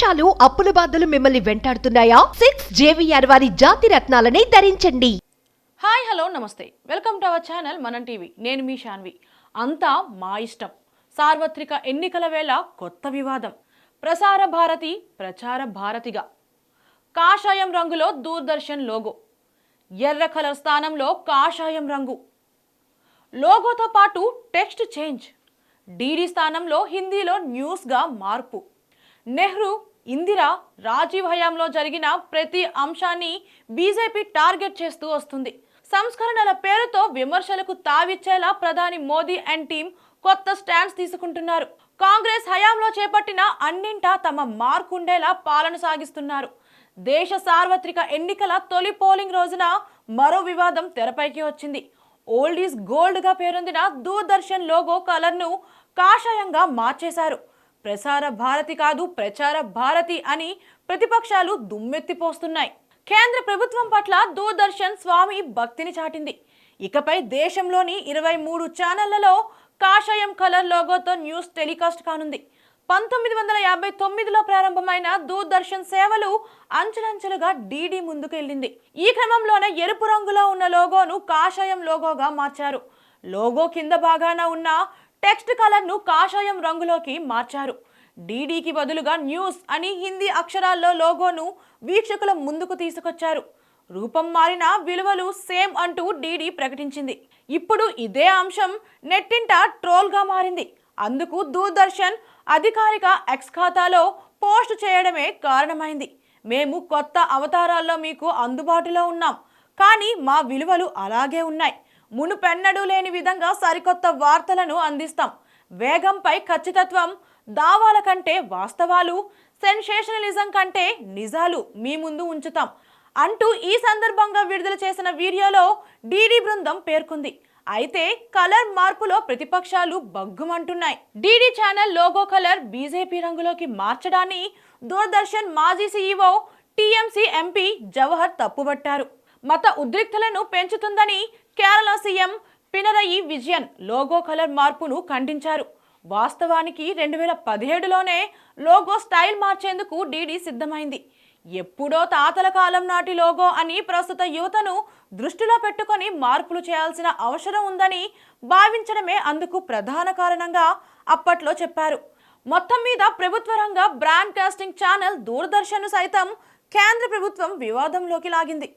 మోసాలు అప్పుల బాధలు మిమ్మల్ని వెంటాడుతున్నాయా? సిక్స్ జేవిఆర్ వారి జాతి రత్నాలని ధరించండి. హాయ్ హలో నమస్తే. Welcome to our channel Manam TV. నేను మీ శాన్వి అంతా మా ఇష్టం. సార్వత్రిక ఎన్నికల వేళ కొత్త వివాదం. ప్రసార భారతి ప్రచార భారతిగా. కాషాయం రంగులో దూరదర్శన్ లోగో. ఎర్ర కలర్ స్థానంలో కాషాయం రంగు. లోగోతో పాటు టెక్స్ట్ చేంజ్. డీడీ స్థానంలో హిందీలో న్యూస్గా మార్పు. నెహ్రూ ఇందిర రాజీవ్ హయాంలో జరిగిన ప్రతి అంశాన్ని బీజేపీ టార్గెట్ చేస్తూ వస్తుంది. సంస్కరణల పేరుతో విమర్శలకు తావిచ్చేలా ప్రధాని మోదీ అండ్ టీం కొత్త స్టాండ్స్ తీసుకుంటున్నారు. కాంగ్రెస్ హయాంలో చేపట్టిన అన్నింటా తమ మార్కు ఉండేలా పాలన సాగిస్తున్నారు. దేశ సార్వత్రిక ఎన్నికల తొలి పోలింగ్ రోజున మరో వివాదం తెరపైకి వచ్చింది. ఓల్డ్ ఈజ్ గోల్డ్గా పేరొందిన దూరదర్శన్ లోగో కలర్ను కాషాయంగా మార్చేశారు. ప్రసార భారతి కాదు ప్రచార భారతి అని ప్రతిపక్షాలు దుమ్మెత్తిపోస్తున్నాయి. కేంద్ర ప్రభుత్వం పట్ల దూరదర్శన్ స్వామి భక్తిని చాటింది. ఇకపై దేశంలోని ఇరవై మూడు ఛానళ్ళలో కాషాయం కలర్ లోగోతో న్యూస్ టెలికాస్ట్ కానుంది. పంతొమ్మిది వందల యాభై తొమ్మిదిలో ప్రారంభమైన దూరదర్శన్ సేవలు అంచెలంచెలుగా డీడీ ముందుకు వెళ్ళింది. ఈ క్రమంలోనే ఎరుపు రంగులో ఉన్న లోగోను కాషాయం లోగోగా మార్చారు. లోగో కింద భాగాన ఉన్న టెక్స్ట్ కలర్ను కాషాయం రంగులోకి మార్చారు. డీడీకి బదులుగా న్యూస్ అని హిందీ అక్షరాల్లో లోగోను వీక్షకుల ముందుకు తీసుకొచ్చారు. రూపం మారిన విలువలు సేమ్ అంటూ డీడీ ప్రకటించింది. ఇప్పుడు ఇదే అంశం నెట్టింట ట్రోల్గా మారింది. అందుకు దూరదర్శన్ అధికారిక ఎక్స్ ఖాతాలో పోస్ట్ చేయడమే కారణమైంది. మేము కొత్త అవతారాల్లో మీకు అందుబాటులో ఉన్నాం. కానీ మా విలువలు అలాగే ఉన్నాయి. మునుపెన్నడూ లేని విధంగా సరికొత్త వార్తలను అందిస్తాం. వేగంపై ఖచ్చితత్వం దావాల కంటే వాస్తవాలు సెన్సేషనలిజం కంటే నిజాలు మీ ముందు ఉంచుతాం. అంటూ ఈ సందర్భంగా విడుదల చేసిన వీడియోలో డీడీ బృందం పేర్కొంది. అయితే కలర్ మార్పులో ప్రతిపక్షాలు బగ్గుమంటున్నాయి DD channel logo colour BJP రంగులోకి మార్చడాన్ని దూరదర్శన్ మాజీ సీఈఓ టీఎంసీ ఎంపీ జవహర్ తప్పుబట్టారు. మత ఉద్రిక్తలను పెంచుతుందని Kerala CM Pinarayi Vijayan logo colour మార్పును ఖండించారు. వాస్తవానికి రెండు వేల పదిహేడులోనే లోగో స్టైల్ మార్చేందుకు డీడీ సిద్ధమైంది. ఎప్పుడో తాతల కాలం నాటి లోగో అని ప్రస్తుత యువతను దృష్టిలో పెట్టుకొని మార్పులు చేయాల్సిన అవసరం ఉందని భావించడమే అందుకు ప్రధాన కారణంగా అప్పట్లో చెప్పారు. మొత్తం మీద ప్రభుత్వ రంగ బ్రాండ్ కాస్టింగ్ ఛానల్ దూరదర్శన్ సైతం కేంద్ర ప్రభుత్వం వివాదంలోకి లాగింది.